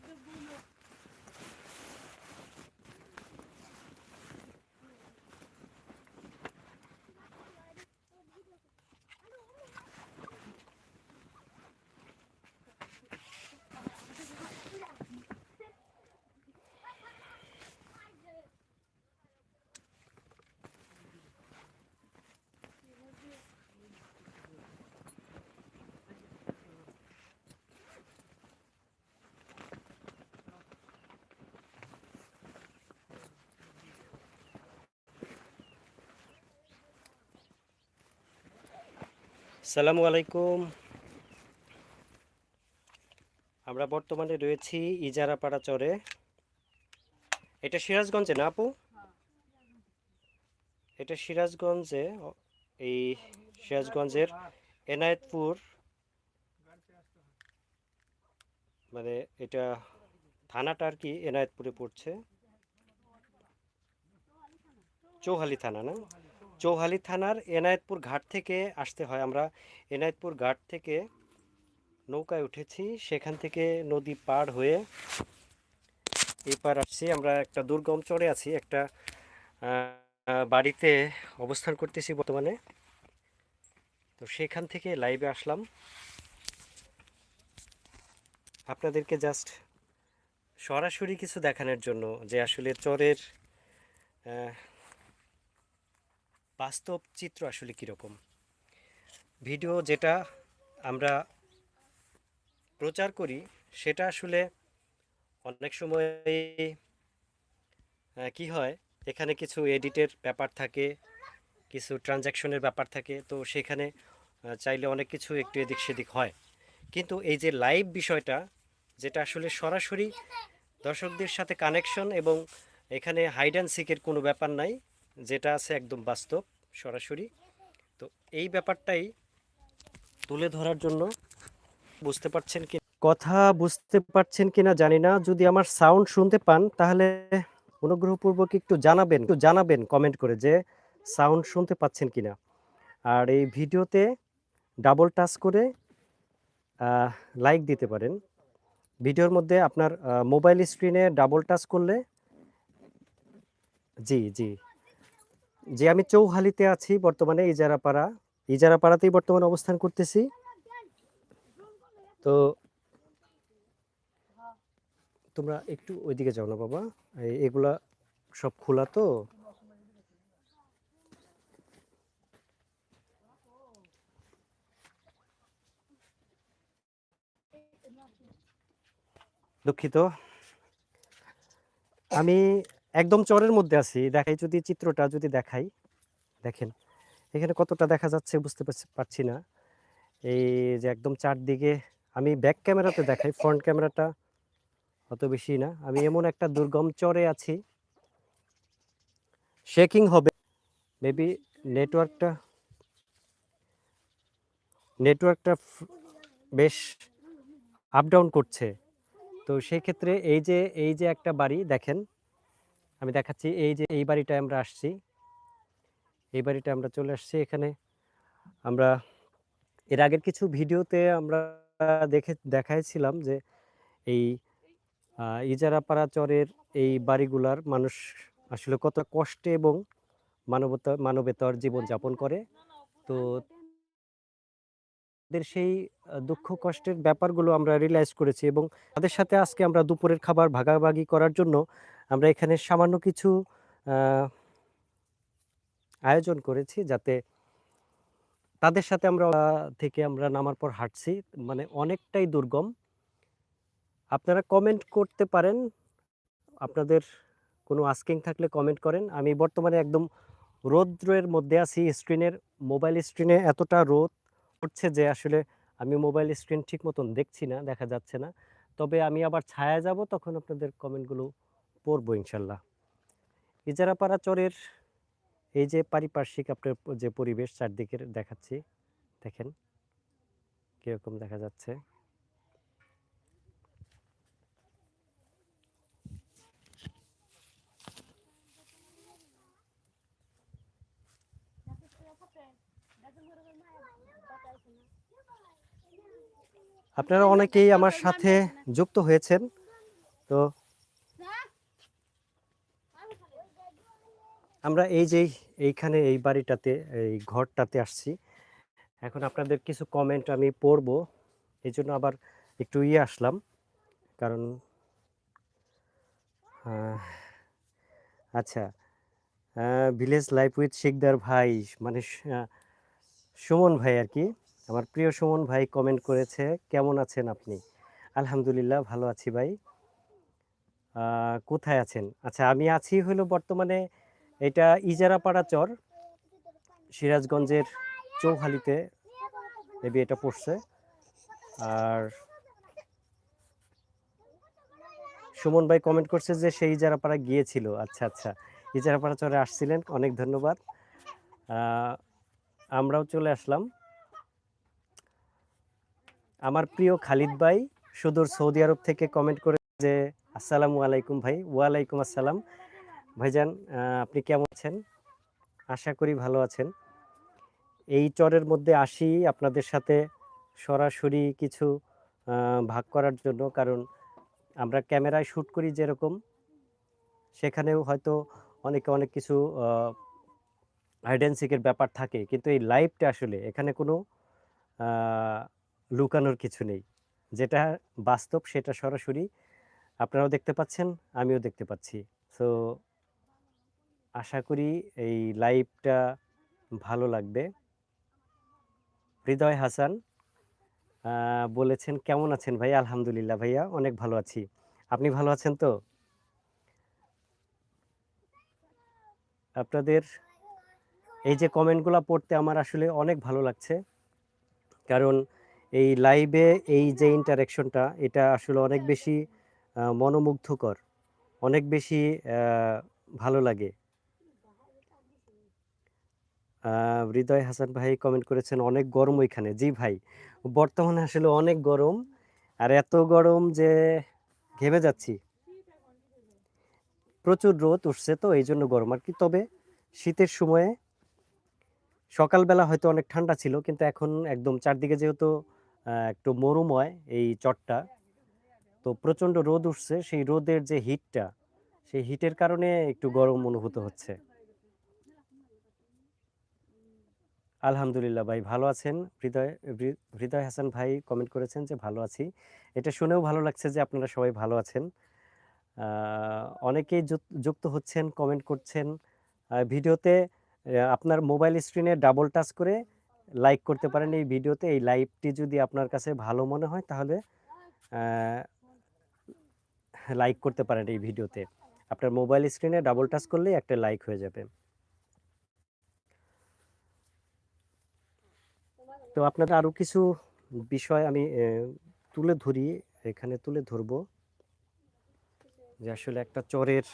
dulo. সালামু আলাইকুম। আমরা বর্তমানে রয়েছি ইজারাপাড়া চরে। এটা সিরাজগঞ্জে না আপু? এটা সিরাজগঞ্জে এই সিরাজগঞ্জের এনায়েতপুর। মানে এটা থানাটা আর কি এনায়েতপুরে পড়ছে। চৌহালি থানা না? চৌহালি থানার এনায়েতপুর ঘাট থেকে আসতে হয়। আমরা এনায়েতপুর ঘাট থেকে নৌকায় উঠেছি। সেখান থেকে নদী পার হয়ে এপার আসছি। আমরা একটা দুর্গম চড়ে আছি। একটা বাড়িতে অবস্থান করতেছি বর্তমানে। তো সেখান থেকে লাইভে আসলাম। আপনাদেরকে জাস্ট সরাসরি কিছু দেখানোর জন্য যে আসলে চরের বাস্তব চিত্র আসলে কীরকম? ভিডিও যেটা আমরা প্রচার করি, সেটা আসলে অনেক সময় কি হয়, এখানে কিছু এডিটের ব্যাপার থাকে, কিছু ট্রানজ্যাকশনের ব্যাপার থাকে, তো সেখানে চাইলে অনেক কিছু একটু এদিক সেদিক হয়। কিন্তু এই যে লাইভ বিষয়টা, যেটা আসলে সরাসরি দর্শকদের সাথে কানেকশন এবং এখানে হাইড অ্যান্ড সিকের কোনো ব্যাপার নাই, যেটা আছে একদম বাস্তব। সরাসরি। তো এই ব্যাপারটাই তুলে ধরার জন্য বুঝতে পারছেন কি কথা বুঝতে পারছেন কিনা জানি না। যদি আমার সাউন্ড শুনতে পান, তাহলে অনুগ্রহপূর্বক একটু জানাবেন একটু জানাবেন কমেন্ট করে যে সাউন্ড শুনতে পাচ্ছেন কিনা। আর এই ভিডিওতে ডাবল টাচ করে লাইক দিতে পারেন। ভিডিওর মধ্যে আপনার মোবাইল স্ক্রিনে ডাবল টাচ করলে জি জি। যে আমি চৌহালিতে আছি বর্তমানে ইজারাপাড়া। ইজারাপাড়াতেই বর্তমানে অবস্থান করতেছি। তো তোমরা একটু ওইদিকে যাও না বাবা। এগুলা সব খোলা তো। দুঃখিত। আমি একদম চরের মধ্যে আছি। দেখাই যদি চিত্রটা যদি দেখাই। দেখেন, এখানে কতটা দেখা যাচ্ছে বুঝতে পারছি- না। এই যে একদম চারদিকে আমি ব্যাক ক্যামেরাতে দেখাই ফ্রন্ট ক্যামেরাটা অত বেশি না। আমি এমন একটা দুর্গম চরে আছি। শেকিং হবে। মেবি নেটওয়ার্কটা নেটওয়ার্কটা বেশ আপ ডাউন করছে। তো সেই ক্ষেত্রে এই যে এই যে একটা বাড়ি, দেখেন আমি দেখাচ্ছি, এই যে এই বাড়িটায় আমরা আসছি। এই বাড়িটা আমরা চলে আসছি এখানে। আমরা এর আগের কিছু ভিডিওতে আমরা দেখে, দেখাইছিলাম যে এই ইজারাপাড়া চরের এই বাড়িগুলার মানুষ আসলে কত কষ্টে এবং মানবতা, মানবেতর জীবনযাপন করে। তো তাদের সেই দুঃখ কষ্টের ব্যাপারগুলো আমরা রিয়েলাইজ করেছি এবং তাদের সাথে আজকে আমরা দুপুরের খাবার ভাগাভাগি করার জন্য আমরা এখানে সামান্য কিছু আয়োজন করেছি যাতে তাদের সাথে আমরা থেকে আমরা নামার পর হাঁটছি মানে অনেকটাই দুর্গম। আপনারা কমেন্ট করতে পারেন। আপনাদের কোনো আস্কিং থাকলে কমেন্ট করেন। আমি বর্তমানে একদম রৌদ্রের মধ্যে আছি স্ক্রিনের মোবাইল স্ক্রিনে এতটা রোদ উঠছে যে আসলে আমি মোবাইল স্ক্রিন ঠিক মতন দেখছি না, দেখা যাচ্ছে না। তবে আমি আবার ছায়া যাব, তখন আপনাদের কমেন্টগুলো পড়ব ইনশাল্লাহ। ইজারাপাড়া চরের এই যে পারিপার্শ্বিক আপনার যে পরিবেশ চারদিকের দেখাচ্ছি, দেখেন। কীরকম দেখা যাচ্ছে। আপনারা অনেকেই আমার সাথে যুক্ত হয়েছেন, তো আমরা এই যে এইখানে এই বাড়িটাতে, এই ঘরটাতে আসছি। এখন আপনাদের কিছু কমেন্ট আমি পড়ব। এই জন্য আবার একটু ইয়ে আসলাম। কারণ আচ্ছা ভিলেজ লাইফ উইথ শিকদার ভাই মানে সুমন ভাই আর কি। আমার প্রিয় সুমন ভাই কমেন্ট করেছে, কেমন আছেন আপনি? আলহামদুলিল্লাহ, ভালো আছি ভাই। কোথায় আছেন? আচ্ছা আমি আছি হলো বর্তমানে এটা ইজারাপাড়া চর, সিরাজগঞ্জের চৌহালিতে মেবি এটা পড়ছে। আর সুমন ভাই কমেন্ট করছে যে সেই ইজারাপাড়া গিয়েছিল। আচ্ছা আচ্ছা। ইজারাপাড়া চরে আসছিলেন, অনেক ধন্যবাদ। আমরাও চলে আসলাম। আমার প্রিয় খালিদ ভাই সুদূর সৌদি আরব থেকে কমেন্ট করে যে, আসসালামু আলাইকুম ভাই, ওয়ালাইকুম আসসালাম। ভাইজান আপনি কেমন আছেন? আশা করি ভালো আছেন। এই চরের মধ্যে আসি আপনাদের সাথে সরাসরি কিছু ভাগ করার জন্য। কারণ আমরা ক্যামেরায় শ্যুট করি যেরকম, সেখানেও হয়তো অনেকে অনেক কিছু হাইডেন্সিকের ব্যাপার থাকে। কিন্তু এই লাইভটা আসলে এখানে কোনো লুকানোর কিছু নেই। যেটা বাস্তব সেটা সরাসরি আপনারাও দেখতে পাচ্ছেন, আমিও দেখতে পাচ্ছি। সো আশা করি এই লাইভটা ভালো লাগবে। হৃদয় হাসান বলেছেন, কেমন আছেন ভাই? আলহামদুলিল্লাহ ভাইয়া, অনেক ভালো আছি। আপনি ভালো আছেন তো? আপনাদের এই যে কমেন্টগুলো পড়তে আমার আসলে অনেক ভালো লাগছে। কারণ এই লাইভে এই যে ইন্টারেকশনটা এটা আসলে অনেক বেশি মনোমুগ্ধকর, অনেক বেশি ভালো লাগে। হৃদয় হাসান ভাই কমেন্ট করেছেন, অনেক গরম ওইখানে। জি ভাই, বর্তমানে আসলে অনেক গরম, আর এত গরম যে ঘেমে যাচ্ছি। প্রচুর রোদ উঠছে তো এই জন্য গরম। আর কি, তবে শীতের সময়ে সকালবেলা হয়তো অনেক ঠান্ডা ছিল, কিন্তু এখন একদম চারদিকে যেহেতু একটু মরুময় এই চটটা, তো প্রচণ্ড রোদ উঠছে। সেই রোদের যে হিটটা সেই হিটের কারণে একটু গরম অনুভূত হচ্ছে। আলহামদুলিল্লাহ ভাই ভালো আছেন। হৃদয় হৃদয় হাসান ভাই কমেন্ট করেছেন যে ভালো আছি। এটা শুনেও ভালো লাগছে যে আপনারা সবাই ভালো আছেন। অনেকেই যুক- যুক্ত হচ্ছেন কমেন্ট করছেন। ভিডিওতে আপনার মোবাইল স্ক্রিনে ডাবল টাচ করে লাইক করতে পারেন। এই ভিডিওতে এই লাইভটি যদি আপনার কাছে ভালো মনে হয় তাহলে লাইক করতে পারেন এই ভিডিওতে। আপনার মোবাইল স্ক্রিনে ডাবল টাচ করলেই একটা লাইক হয়ে যাবে। তো আপনারা আরও কিছু বিষয় আমি তুলে ধরি, এখানে তুলে ধরবো। যে আসলে একটা চরের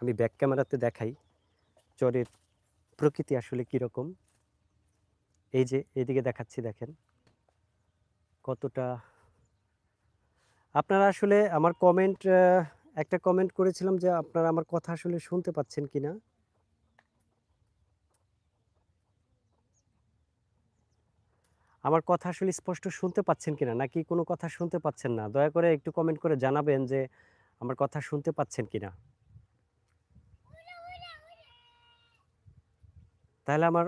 আমি ব্যাক ক্যামেরাতে দেখাই, চরের প্রকৃতি আসলে কীরকম। এই যে এইদিকে দেখাচ্ছি, দেখেন। কতটা আপনারা আসলে আমার কমেন্ট একটা কমেন্ট করেছিলাম যে আপনারা আমার কথা আসলে শুনতে পাচ্ছেন কিনা। আমার কথা আসলে স্পষ্ট শুনতে পাচ্ছেন কিনা? নাকি কোনো কথা শুনতে পাচ্ছেন না? দয়া করে একটু কমেন্ট করে জানাবেন যে আমার কথা শুনতে পাচ্ছেন কিনা? তাহলে আমার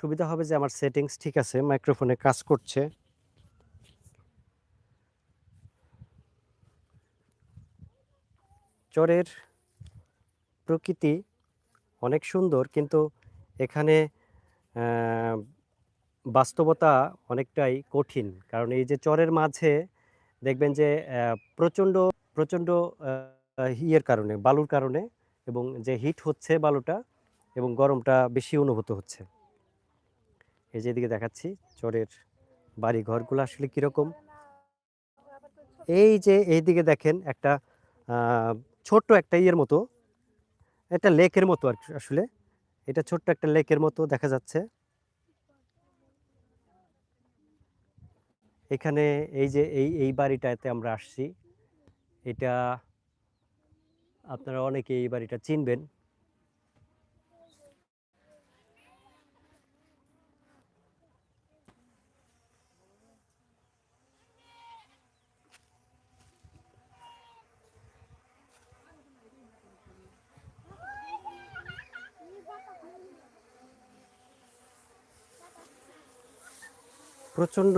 সুবিধা হবে যে আমার সেটিংস ঠিক আছে মাইক্রোফোনে কাজ করছে। চরের প্রকৃতি অনেক সুন্দর, কিন্তু এখানে বাস্তবতা অনেকটাই কঠিন। কারণ এই যে চরের মাঝে দেখবেন যে প্রচণ্ড প্রচণ্ড ইয়ের কারণে, বালুর কারণে এবং যে হিট হচ্ছে বালুটা এবং গরমটা বেশি অনুভূত হচ্ছে। এই যে এদিকে দেখাচ্ছি, চরের বাড়ি ঘরগুলো আসলে কীরকম। এই যে এইদিকে দেখেন একটা ছোট্ট একটা ইয়ের মতো, একটা লেকের মতো আর আসলে। এটা ছোট্ট একটা লেকের মতো দেখা যাচ্ছে। এখানে এই যে এই এই বাড়িটাতে আমরা আসছি। এটা আপনারা অনেকে এই বাড়িটা চিনবেন। প্রচণ্ড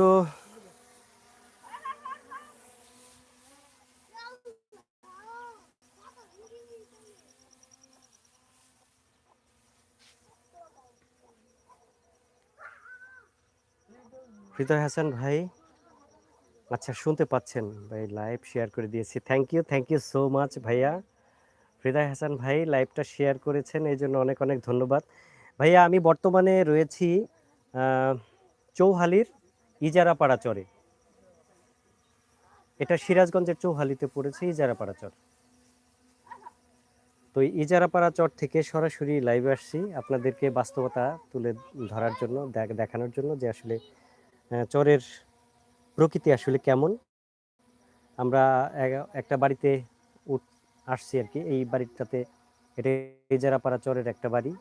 হৃদয় হাসান ভাই আচ্ছা শুনতে পাচ্ছেন ভাই লাইভ শেয়ার করে দিয়েছি। Thank you thank you so much ভাইয়া। হৃদয় হাসান ভাই লাইভটা শেয়ার করেছেন, এই জন্য অনেক অনেক ধন্যবাদ। ভাইয়া, আমি বর্তমানে রয়েছি চৌহালির ইজারাপাড়া চরে। এটা সিরাজগঞ্জের চৌহালিতে পড়েছে, ইজারাপাড়া চর। তো ইজারাপাড়া চর থেকে সরাসরি লাইভে আসছি, আপনাদেরকে বাস্তবতা তুলে ধরার জন্য, দেখ- দেখানোর জন্য যে আসলে চরের প্রকৃতি আসলে কেমন? আমরা একটা বাড়িতে উঠ- আসছি আর কি, এই বাড়িটাতে, এটা ইজারাপাড়া চরের একটা বাড়ি।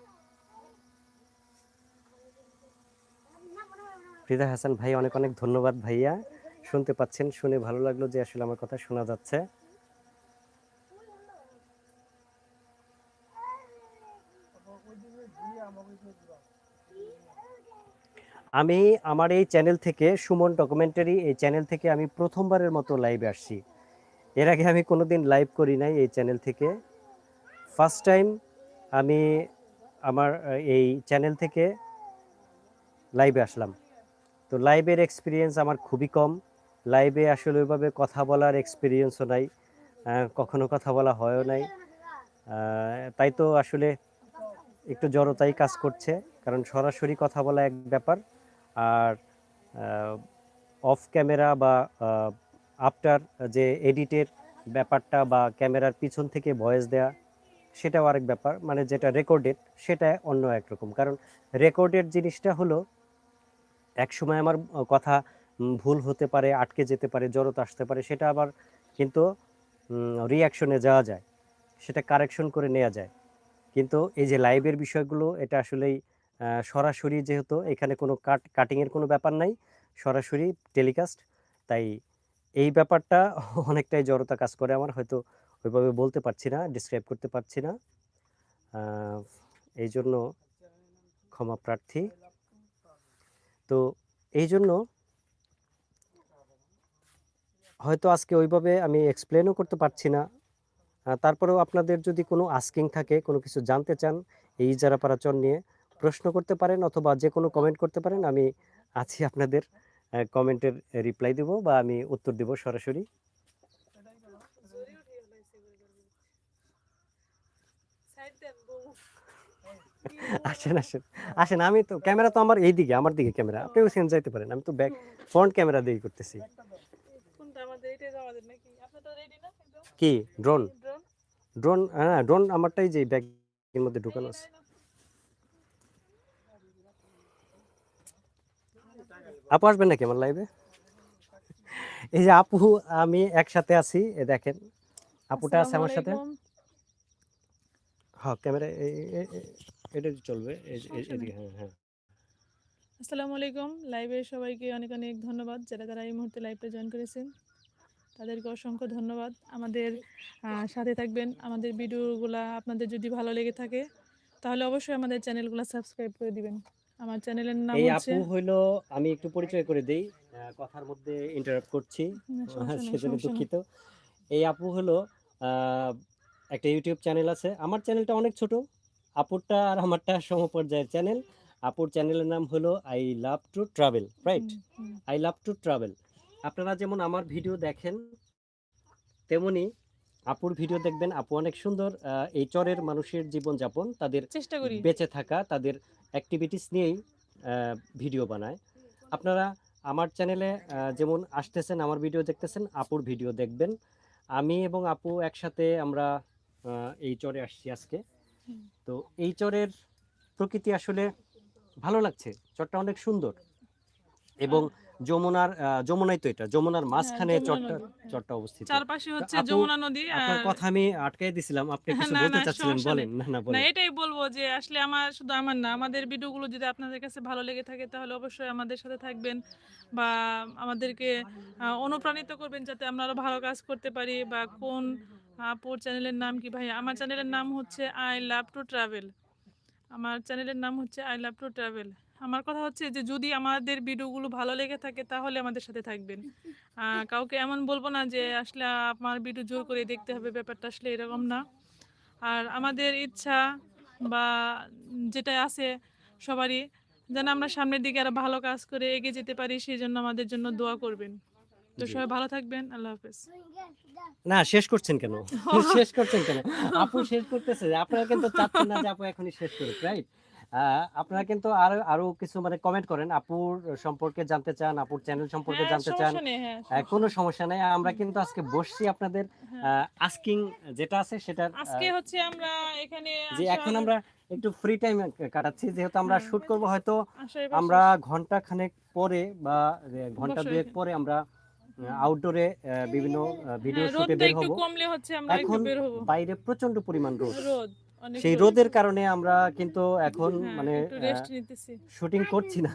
হৃদয় হাসান ভাই, অনেক অনেক ধন্যবাদ ভাইয়া। শুনতে পাচ্ছেন, শুনে ভালো লাগল যে আসলে আমার কথা শোনা যাচ্ছে। আমি আমার এই চ্যানেল থেকে সুমন ডকুমেন্টারি এই চ্যানেল থেকে আমি প্রথমবারের মতো লাইভে আসছি। এর আগে আমি কোনোদিন লাইভ করি নাই এই চ্যানেল থেকে। ফার্স্ট টাইম আমি আমার এই চ্যানেল থেকে লাইভে আসলাম। তো লাইভের এক্সপিরিয়েন্স আমার খুবই কম। লাইভে আসলে ওইভাবে কথা বলার এক্সপিরিয়েন্সও নাই। কখনো কথা বলা হয়ও নাই। তাই তো আসলে একটু জড়তাই কাজ করছে। কারণ সরাসরি কথা বলা এক ব্যাপার। আর অফ ক্যামেরা বা আফটার যে এডিটের ব্যাপারটা বা ক্যামেরার পিছন থেকে ভয়েস দেয়া, সেটাও আরেক ব্যাপার। মানে যেটা রেকর্ডেড সেটা অন্য একরকম কারণ রেকর্ডেড জিনিসটা হলো এক সময় আমার কথা ভুল হতে পারে, আটকে যেতে পারে, জড়তা আসতে পারে, সেটা আবার কিন্তু রিয়াকশনে যাওয়া যায়। সেটা কারেকশন করে নেওয়া যায়। কিন্তু এই যে লাইভের বিষয়গুলো, এটা আসলেই সরাসরি যেহেতু এখানে কোনো কাট কাটিংয়ের কোনো ব্যাপার নাই, সরাসরি টেলিকাস্ট তাই এই ব্যাপারটা অনেকটাই জড়তা কাজ করে আমার, হয়তো ওইভাবে বলতে পারছি না ডিসক্রাইব করতে পারছি না। এই জন্য ক্ষমা প্রার্থী। তো এই জন্য হয়তো আজকে ওইভাবে আমি এক্সপ্লেনও করতে পারছি না। তারপরেও আপনাদের যদি কোনো আস্কিং থাকে, কোনো কিছু জানতে চান, এই ইজারাপাড়া চর নিয়ে প্রশ্ন করতে পারেন অথবা যে কোনো কমেন্ট করতে পারেন আমি আছি আপনাদের কমেন্টের রিপ্লাই দেব বা আমি উত্তর দেব সরাসরি। আসেন আসেন আসেন আমি তো ক্যামেরা তো আমার এই দিকে আমার দিকে ক্যামেরা আপনি ওইখানে যাইতে পারেন আমি তো ব্যাক ফ্রন্ট ক্যামেরা দিয়ে করতেছি। কি? ড্রোন ড্রোন ড্রোন হ্যাঁ ড্রোন আমারটাই যে ব্যাগের মধ্যে ঢুকানো আছে। আপু আসবেন নাকি আমার লাইভে এই যে আপু আমি একসাথে আছি এ দেখেন আপুটা আছে আমার সাথে। হ্যাঁ ক্যামেরা এটা চলবে এদিকে হ্যাঁ হ্যাঁ। আসসালামু আলাইকুম। লাইভে সবাইকে অনেক অনেক ধন্যবাদ যারা যারা এই মুহূর্তে লাইভটা জয়েন করেছেন। তাদেরকে অসংখ্য ধন্যবাদ। আমাদের সাথে থাকবেন। আমাদের ভিডিওগুলা আপনাদের যদি ভালো লেগে থাকে তাহলে অবশ্যই আমাদের চ্যানেলগুলো সাবস্ক্রাইব করে দিবেন। আমার চ্যানেলের নাম এই আপু হইল আমি একটু পরিচয় করে দেই কথার মধ্যে ইন্টারাপ্ট করছি। নেই, সেজন্য দুঃখিত। এই আপু হলো একটা ইউটিউব চ্যানেল আছে। আমার চ্যানেলটা অনেক ছোট আপুরটা আর আমারটা সমপর্যায়ের চ্যানেল আপুর চ্যানেলের নাম হলো I love to travel right. I love to travel আপনারা যেমন আমার ভিডিও দেখেন তেমনি আপুর ভিডিও দেখবেন। আপু অনেক সুন্দর এই চরের মানুষের জীবনযাপন তাদের চেষ্টা করি। বেঁচে থাকা তাদের অ্যাক্টিভিটিস নিয়েই ভিডিও বানায়। আপনারা আমার চ্যানেলে যেমন আসতেছেন আমার ভিডিও দেখতেছেন আপুর ভিডিও দেখবেন। আমি এবং আপু একসাথে আমরা এই চরে আসছি আজকে। তো এই চরের প্রকৃতি আসলে ভালো লাগছে চরটা অনেক সুন্দর। এবং যমুনার যমুনাই তো এটা যমুনার মাঝখানে যমুনা চরটা নদী, হ্যাঁ। চরটা অবস্থিত। চারপাশে হচ্ছে যমুনা নদী আপনার আর কথা আমি আটকাই দিছিলাম আপনি কিছু বলতে চাচ্ছিলেন বলেন না না বলেন। না এটাই বলব যে আসলে আমার শুধু আমার না আমাদের ভিডিওগুলো যদি আপনাদের কাছে ভালো লেগে থাকে তাহলে অবশ্যই আমাদের সাথে থাকবেন বা আমাদেরকে অনুপ্রাণিত করবেন যাতে আমরা আরও ভালো কাজ করতে পারি বা কোন আপুর চ্যানেলের নাম কি ভাই আমার চ্যানেলের নাম হচ্ছে আই লাভ টু ট্রাভেল। আমার চ্যানেলের নাম হচ্ছে আই লাভ টু ট্রাভেল। আমার কথা হচ্ছে যে যদি আমাদের ভিডিওগুলো ভালো লেগে থাকে তাহলে আমাদের সাথে থাকবেন। কাউকে এমন বলব না যে আসলে আমার ভিডিও জোর করে দেখতে হবে ব্যাপারটা আসলে এরকম না। আর আমাদের ইচ্ছা বা যেটা আছে সবারই যেন আমরা সামনের দিকে আরও ভালো কাজ করে এগিয়ে যেতে পারি সেই জন্য আমাদের জন্য দোয়া করবেন। তো সবাই ভালো থাকবেন আল্লাহ হাফেজ। না শেষ করছেন কেন? শেষ করছেন কেন? আপু শেষ করতেছে। আপনারা কিন্তু চাচ্ছেন না যে আপু এখনই শেষ করুক রাইট আপনারা কিন্তু আরও আরও কিছু মানে কমেন্ট করেন। আপুর সম্পর্কে জানতে চান আপুর চ্যানেল সম্পর্কে হ্যাঁ, জানতে চান হ্যাঁ, কোনো সমস্যা নাই। আমরা কিন্তু আজকে বসছি আপনাদের হ্যাঁ। আস্কিং যেটা আছে সেটা আজকে হচ্ছে আমরা এখানে যে এখন আমরা একটু ফ্রি টাইম কাটাচ্ছি। যেহেতু আমরা। শুট করব হয়তো আমরা ঘণ্টা খানেক পরে বা ঘণ্টা দুয়েক পরে আমরা আউটডোরে বিভিন্ন ভিডিও শুটে বের হব। এখন বাইরে প্রচণ্ড পরিমাণ রোদ। সেই রোদের কারণে আমরা কিন্তু এখন হ্যাঁ, মানে একটু শুটিং করছি না।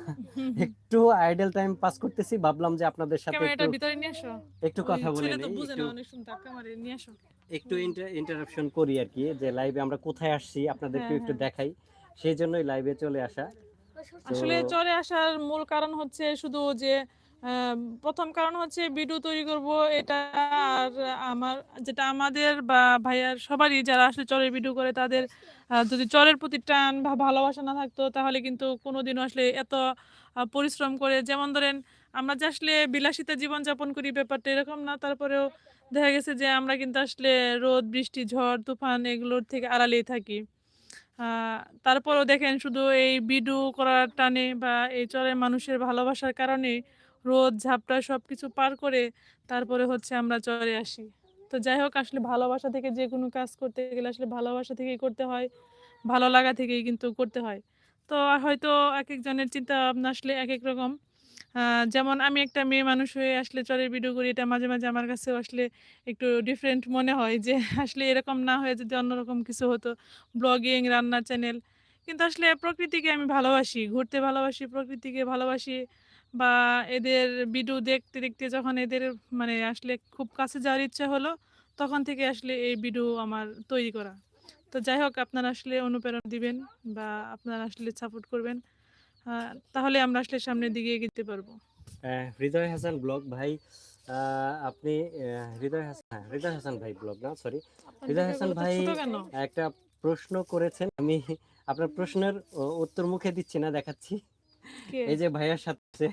একটু আইডল টাইম পাস করতেছি ভাবলাম যে আপনাদের সাথে একটু কথা বলে নেই একটু ইন্টারাপশন করি আর কি যে লাইভে আমরা কোথায় আসছি আপনাদেরকে হ্যাঁ, একটু হ্যাঁ। দেখাই। সেই জন্যই লাইভে চলে আসা। আসলে চলে আসার মূল কারণ হচ্ছে শুধু যে প্রথম কারণ হচ্ছে ভিডিও তৈরি করব, এটা আর আমার, যেটা আমাদের বা ভাইয়ার সবারই যারা আসলে চরের ভিডিও করে, তাদের যদি চরের প্রতি টান বা ভালোবাসা না থাকতো, তাহলে কিন্তু কোনোদিনও আসলে এত পরিশ্রম করে, যেমন ধরেন আমরা যে আসলে বিলাসিতা জীবনযাপন করি ব্যাপারটা এরকম না, তারপরেও দেখা গেছে যে আমরা কিন্তু আসলে রোদ, বৃষ্টি, ঝড়, তুফান এগুলোর থেকে আড়ালেই থাকি। তারপরও দেখেন শুধু এই ভিডিও করার টানে বা এই চরের মানুষের ভালোবাসার কারণে রোদ, ঝাপটা সব কিছু পার করে তারপরে হচ্ছে আমরা চরে আসি। তো যাই হোক, আসলে ভালোবাসা থেকে যে কোনো কাজ করতে গেলে আসলে ভালোবাসা থেকেই করতে হয়, ভালো লাগা থেকেই কিন্তু করতে হয়। তো হয়তো এক একজনের চিন্তা ভাবনা আসলে এক এক রকম যেমন আমি একটা মেয়ে মানুষ হয়ে আসলে চরের ভিডিও করি, এটা মাঝে মাঝে আমার কাছেও আসলে একটু ডিফারেন্ট মনে হয় যে আসলে এরকম না হয়ে যদি অন্যরকম কিছু হতো ব্লগিং রান্নার চ্যানেল কিন্তু আসলে প্রকৃতিকে আমি ভালোবাসি, ঘুরতে ভালোবাসি, প্রকৃতিকে ভালোবাসি। বা এদের ভিডিও দেখতে দেখতে যখন এদের মানে আসলে খুব কাছে যাওয়ার ইচ্ছা হলো তখন থেকে আসলে এই ভিডিও আমার তৈরি করা। তো যাই হোক আপনারা আসলে অনুপ্রেরণা দিবেন বা আপনারা আসলে সাপোর্ট করবেন। তাহলে আমরা আসলে সামনের দিকে এগোতে পারব। হৃদয় হাসান ব্লগ ভাই আপনি হৃদয় হাসান হ্যাঁ, হৃদয় হাসান ভাই ব্লগ না সরি হৃদয় হাসান ভাই একটা প্রশ্ন করেছেন আমি আপনার প্রশ্নের উত্তর মুখে দিচ্ছি না দেখাচ্ছি? এই যে ভাইয়ার সাথে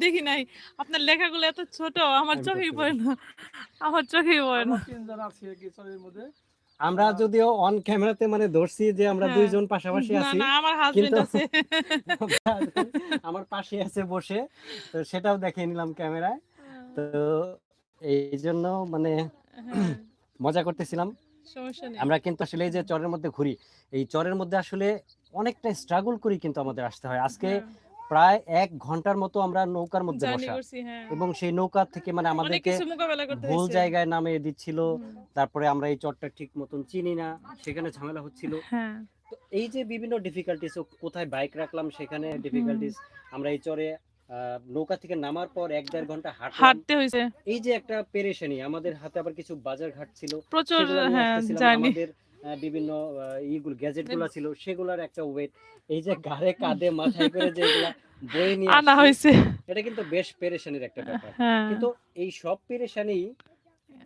দেখি নাই। আপনার লেখাগুলো এত ছোট আমার আমি চোখেই পড়ে না। আমার চোখেই পড়ে না। আমরা যদিও অন ক্যামেরাতে মানে ধরছি যে আমরা হ্যাঁ। দুইজন পাশাপাশি আছি না আমার হাজবেন্ড আছে। আমার পাশে আছে বসে। তো সেটাও দেখে নিলাম ক্যামেরায় তো এই জন্য মানে হ্যাঁ, মজা করতেছিলাম। সমস্যা নেই। আমরা কিন্তু আসলে এই যে চরের মধ্যে ঘুরি এই চরের মধ্যে আসলে অনেকটা স্ট্রাগল করি কিন্তু আমাদের আসতে হয়। আজকে প্রায় এক ঘণ্টার মতো আমরা নৌকার মধ্যে বসা। হ্যাঁ। এবং সেই নৌকা থেকে মানে আমাদেরকে ভুল জায়গায় নামিয়ে দিচ্ছিল। তারপরে আমরা এই চরটা ঠিক মতন চিনি না সেখানে ঝামেলা হচ্ছিল। হ্যাঁ। তো এই যে বিভিন্ন ডিফিকাল্টিস কোথায় বাইক রাখলাম সেখানে ডিফিকাল্টিস আমরা এই চরে নৌকা থেকে নামার পর এক দেড় ঘণ্টা হাঁটতে হয়েছে। এই যে একটা পেরেশানি আমাদের হাতে আবার কিছু বাজার ঘাট ছিল প্রচুর হ্যাঁ। আমাদের বিভিন্ন ইগুলো গ্যাজেটগুলো ছিল সেগুলোর একটা ওয়েট এই যে ঘাড়ে কাঁধে মাথায় করে যেগুলা বয়ে নিয়ে আনা হয়েছে। এটা কিন্তু বেশ পেরেশানির একটা ব্যাপার। হ্যাঁ। কিন্তু এই সব পেরেশানি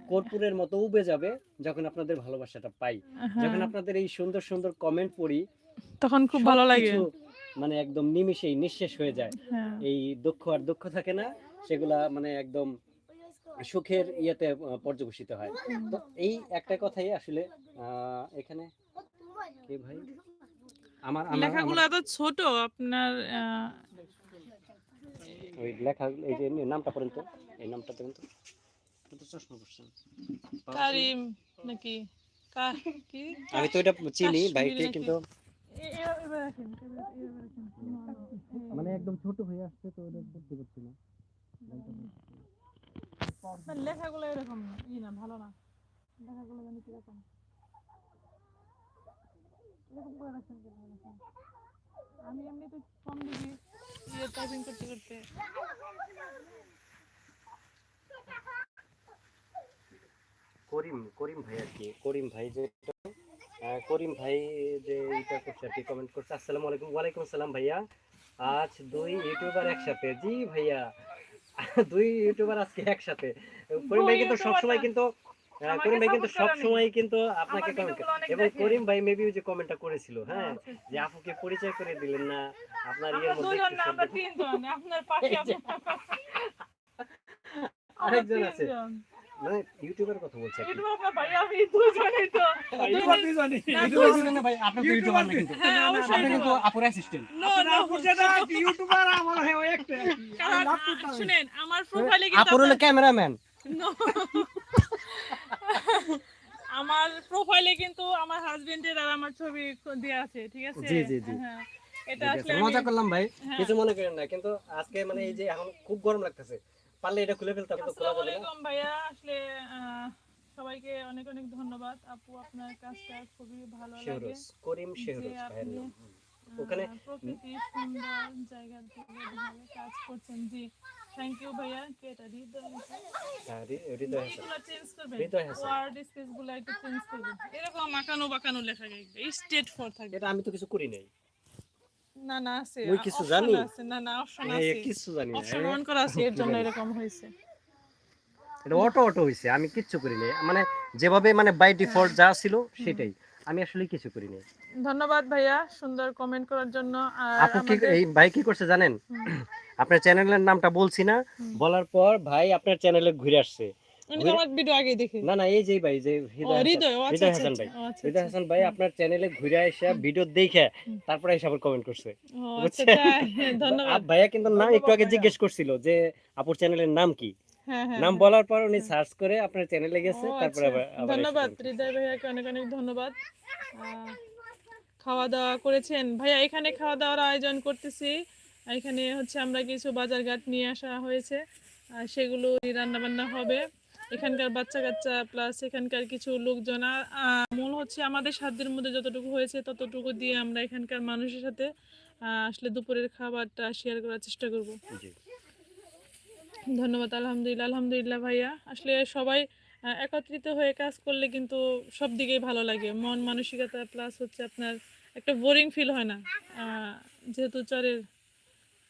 কর্পূরের মতো উবে যাবে যখন আপনাদের ভালোবাসাটা পাই। যখন হ্যাঁ, আপনাদের এই সুন্দর সুন্দর কমেন্ট পড়ি তখন খুব ভালো লাগে। মানে একদম নিমিষেই নিঃশেষ হয়ে যায়। হ্যাঁ। এই দুঃখ আর দুঃখ থাকে না সেগুলা মানে একদম সুখের ইয়েতে পর্যবেসিত হয়। তো এই একটা কথাই আসলে এখানে কি ভাই? আমার লেখাগুলো এত ছোট আপনার ওই লেখা এই যে নামটা পড়েন তো। এই নামটা পড়েন তো। আপনি তো চশমা পড়ছেন কারিম নাকি? কি আমি তো এটা চিনি ভাইকে কিন্তু মানে একদম ছোট হয়ে আসছে তো ওটা পড়তে পারছি না, লেখাগুলো এরকম ই না, ভালো না। লেখাগুলো জানি কীরকম। কম ইয়ে টাইপিং করতে করতে। করিম করিম ভাই আর কি। করিম ভাই যে করিম ভাই যে এটা করছে আর কি কমেন্ট করছে। আসসালামু আলাইকুম। ওয়ালাইকুম আসসালাম ভাইয়া। আজ দুই ইউটিউবার একসাথে। জি ভাইয়া। দুই ইউটিউবার আজকে একসাথে করিম ভাই কিন্তু সবসময় কিন্তু করিম ভাই কিন্তু। সবসময় কিন্তু আপনাকে কমেন্ট এবং করিম ভাই মেবি যে কমেন্টটা করেছিল হ্যাঁ আচ্ছা। যে আপুকে পরিচয় করে দিলেন না আপনার ইয়ের মধ্যে দুজন না আমরা তিনজন আপনার পাশে আরেকজন আছে। তিনজন। মানে ইউটিউবের কথা বলছে আর আপনার ভাই আমি দুজনেই তো ইউটিউবার দুইজনই। না, ইউটিউবার ভাই, আপনি তো ইউটিউবার না কিন্তু। আপনি কিন্তু আপুর assistant। No, আপুর যেটা ইউটিউবার, আমার হয় ওই একটা। শুনেন প্রোফাইলে কিন্তু আপুর হলো ক্যামেরাম্যান আমার প্রোফাইলে কিন্তু আমার হাজবেন্ডের আর আমার ছবি দেওয়া আছে ঠিক আছে জি, জি, জি। হ্যাঁ এটা আসলে মজা করলাম ভাই হ্যাঁ। কিছু মনে করেন না কিন্তু আজকে মানে এই যে এখন খুব গরম লাগতেছে পারলে এটা খুলে ফেলতাম কিন্তু খোলা না। ভাইয়া আসলে সবাইকে অনেক অনেক ধন্যবাদ। আপু আপনার কাজটা খুবই ভালো লাগে। শেহরোজ করিম শেহরোজ যে ভাইয়ের নাম। ওখানে প্রকৃতির সুন্দর জায়গা কাজ করছেন। জি থ্যাংক ইউ ভাইয়া কে এটা? হৃদয় হ্যাঁ, হৃ- হৃদয় চেঞ্জ করবেন। হৃদয়। ওয়ার্ড স্পেসগুলো একটু চেঞ্জ করবেন। এরকম আঁকানো বাঁকানো লেখা থাকবে স্টেট ফর থাকবে। এটা আমি তো কিছু করি নাই। না না আছে। মুই কিছু জানি? আছে। না না অপশন আছে। কিছু জানি না। অপশন অন করা আছে এর জন্য এরকম এটা অটো অটো হইছে আমি কিচ্ছু করি নাই মানে যেভাবে মানে বাই ডিফল্ট যা ছিল সেটাই। আমি আসলে কিছু করি নাই ধন্যবাদ ভাইয়া সুন্দর কমেন্ট করার জন্য। আর আপু কি এই ভাই কি করছে জানেন? আপনার চ্যানেলের নামটা বলছি না। বলার পর ভাই আপনার চ্যানেলে ঘুরে আসছে। ভিডিও আগে দেখে না না এই যে ভাই যে হৃদয় হাসান- হৃদয় ও আচ্ছা আচ্ছা আচ্ছা, ভাই হৃদয়। হাসান ভাই আপনার চ্যানেলে ঘুরে এসে ভিডিও দেখে তারপরে এসে আবার কমেন্ট করছে। ও বুঝছেন? তাই, ধন্যবাদ। ভাইয়া কিন্তু নাম একটু আগে জিজ্ঞেস করছিল যে আপুর চ্যানেলের নাম কি? হ্যাঁ হ্যাঁ নাম হ্যাঁ। বলার পর উনি সার্চ করে আপনার চ্যানেলে গেছে তারপরে ধন্যবাদ হৃদয় ভাইয়াকে অনেক অনেক ধন্যবাদ। আহ, খাওয়া দাওয়া করেছেন? ভাইয়া এখানে খাওয়া দাওয়ার আয়োজন করতেছি। এখানে হচ্ছে আমরা কিছু বাজারঘাট নিয়ে আসা হয়েছে। আর সেগুলো রান্না বান্না হবে। এখানকার বাচ্চা কাচ্চা প্লাস এখানকার কিছু লোকজন। মূল হচ্ছে আমাদের সাধ্যের মধ্যে যতটুকু হয়েছে ততটুকু দিয়ে আমরা এখানকার মানুষের সাথে আসলে দুপুরের খাবারটা শেয়ার করার চেষ্টা করব। ধন্যবাদ আলহামদুলিল্লাহ আলহামদুলিল্লাহ ভাইয়া। আসলে সবাই একত্রিত হয়ে কাজ করলে কিন্তু সব দিকেই ভালো লাগে। মন মানসিকতা প্লাস হচ্ছে আপনার একটা বোরিং ফিল হয় না। যেহেতু চরের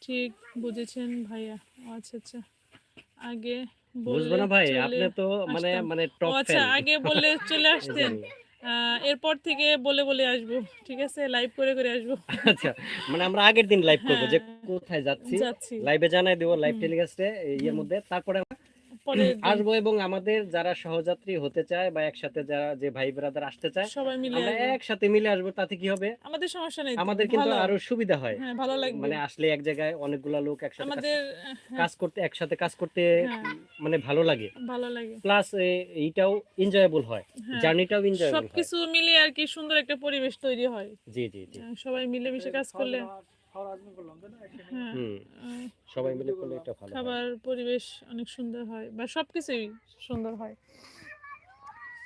ঠিক বুঝেছেন ভাইয়া। আচ্ছা আচ্ছা। আগে বুঝব না ভাই আপনি তো মানে মানে টপ আচ্ছা আগে বলে চলে আসতেন। এরপর থেকে বলে বলে আসব ঠিক আছে? লাইভ করে করে আসব। আচ্ছা মানে আমরা আগের দিন লাইভ করব যে হ্যাঁ। কোথায় যাচ্ছি? লাইভে জানাই দেব লাইভ। টেলিকাস্টে এর মধ্যে। তারপরে পরে আসব এবং আমাদের যারা সহযাত্রী হতে চায় বা একসাথে যারা যে ভাই ব্রাদার আসতে চায় সবাই মিলে একসাথে মিলে আসব তাতে কি হবে? আমাদের সমস্যা নেই আমাদের কিন্তু আরও সুবিধা হয়। হ্যাঁ ভালো লাগবে। মানে আসলে এক জায়গায় অনেকগুলা লোক একসাথে কাজ- আমাদের হ্যাঁ, কাজ করতে একসাথে কাজ করতে হ্যাঁ। মানে ভালো লাগে। ভালো লাগে। প্লাস এইটাও এনজয়েবল হয়। জার্নিটাও এনজয়েবল সবকিছু মিলে আর কি সুন্দর একটা পরিবেশ তৈরি হয়। জি জি জি। সবাই মিলে মিশে কাজ করলে হ্যাঁ। সবাই মিলে করলে এটা ভালো খাবার পরিবেশ অনেক সুন্দর হয় বা সবকিছুই সুন্দর হয়।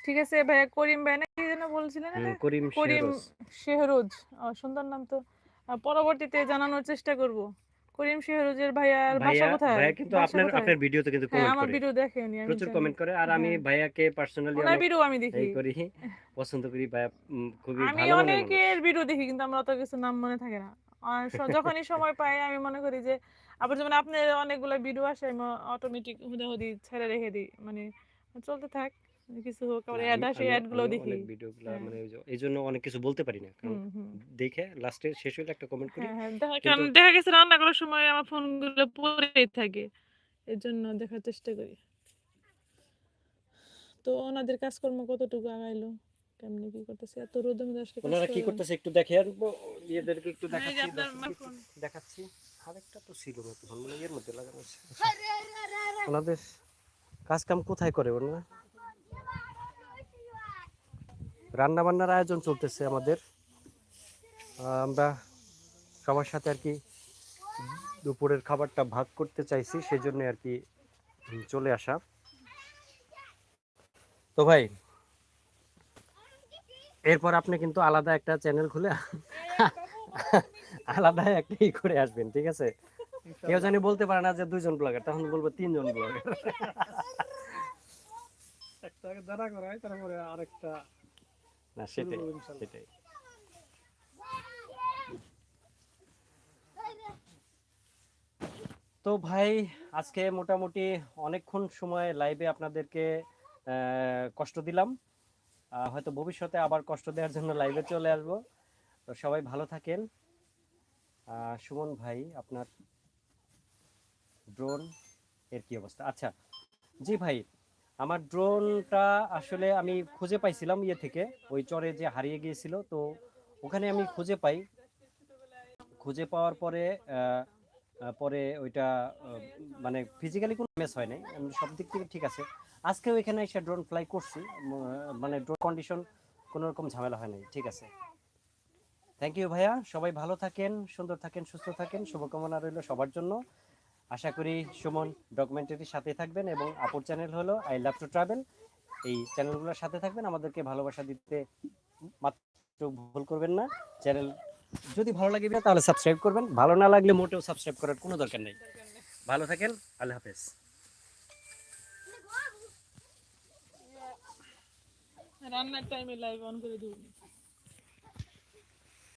ঠিক আছে ভাইয়া করিম ভাই না কি যেন বলছিলেন করিম করিম শেহরুজ। সুন্দর নাম তো। পরবর্তীতে জানানোর চেষ্টা করব। করিম শেহরুজের ভাইয়ার বাসা ভাইয়া কোথায়? ভাইয়া কিন্তু আপনার আপনার ভিডিওতে কিন্তু হ্যাঁ কমেন্ট আমার করে। ভিডিও দেখেনি আমি প্রচুর কমেন্ট করে। আর আমি হ্যাঁ। ভাইয়াকে পার্সোনালি ভিডিও আমি দেখি। এই করি পছন্দ করি। ভাইয়া খুবই ভালো মানুষ। অনেকের ভিডিও দেখি কিন্তু আমরা অত কিছু নাম মনে থাকে না। যখনই সময় পাই আমি মনে করি যে আবার যেমন আপনার অনেকগুলো ভিডিও আসে আমি অটোমেটিক হুদাহুদি ছেড়ে রেখে দিই। মানে চলতে থাক কিছু হোক আবার অ্যাড আসে অ্যাডগুলো দেখি। ভিডিওগুলো হ্যাঁ। মানে এই জন্য অনেক কিছু বলতে পারি না। কারণ দেখে লাস্টে শেষ হলে একটা কমেন্ট করি। হ্যাঁ হ্যাঁ দেখা কারণ দেখা গেছে রান্না করার সময় আমার ফোনগুলো পড়েই থাকে। এর জন্য দেখার চেষ্টা করি। তো ওনাদের কাজকর্ম কতটুকু আগাইলো? কেমনে কি করতেছে? এত রোদের মধ্যে আসলে ওনারা কি করতেছে একটু দেখে আনব ইয়েদেরকে একটু দেখাচ্ছি। দেখাচ্ছি। আরেকটা তো ছিল না তখন মানে এর মধ্যে লাগানো আছে। ওনাদের কাজ কাম কোথায় করে ওনারা? রান্না বান্নার আয়োজন চলতেছে আমাদের। আমরা সবার সাথে আর কি দুপুরের খাবারটা ভাগ করতে চাইছি সেজন্য আর কি চলে আসা। তো ভাই এরপর আপনি কিন্তু আলাদা একটা চ্যানেল খুলে আলাদা একটা ই করে আসবেন ঠিক আছে? কেউ জানি বলতে পারে না যে দুইজন ব্লগার তখন বলব তিনজন ব্লগার একটা দাঁড়া করাই, তারপরে আরেকটা না সেটাই সেটাই। তো ভাই আজকে মোটামুটি অনেকক্ষণ সময় লাইভে আপনাদেরকে আহ, কষ্ট দিলাম। হয়তো ভবিষ্যতে আবার কষ্ট দেওয়ার জন্য লাইভে চলে আসব। তো সবাই ভালো থাকেন। সুমন ভাই, আপনার ড্রোন এর কি অবস্থা? আচ্ছা জি ভাই, আমার ড্রোনটা আসলে আমি খুঁজে পাইছিলাম ইয়ে থেকে, ওই চরে যে হারিয়ে গিয়েছিল, তো ওখানে আমি খুঁজে পাই। খুঁজে পাওয়ার পরে পরে ওইটা মানে ফিজিক্যালি কোনো মেস হয় নাই সব দিক থেকে ঠিক আছে। আজকেও এখানে এসে ড্রোন ফ্লাই করছি মানে ড্রোন কন্ডিশন কোনো রকম ঝামেলা হয় নাই, ঠিক আছে। থ্যাংক ইউ ভাইয়া, সবাই ভালো থাকেন, সুন্দর থাকেন, সুস্থ থাকেন, শুভকামনা রইল সবার জন্য। আশা করি সুমন ডকুমেন্টারির সাথে থাকবেন এবং আপুর চ্যানেল হলো আই লাভ টু ট্রাভেল এই চ্যানেলগুলোর সাথে থাকবেন, আমাদেরকে ভালোবাসা দিতে মাত্র ভুল করবেন না। চ্যানেল যদি ভালো লাগে তাহলে সাবস্ক্রাইব করবেন, ভালো না লাগলে মোটেও সাবস্ক্রাইব করার কোনো দরকার নেই। ভালো থাকেন, আল্লাহ হাফেজ। রান্নার টাইমে লাইভ অন করে দেবো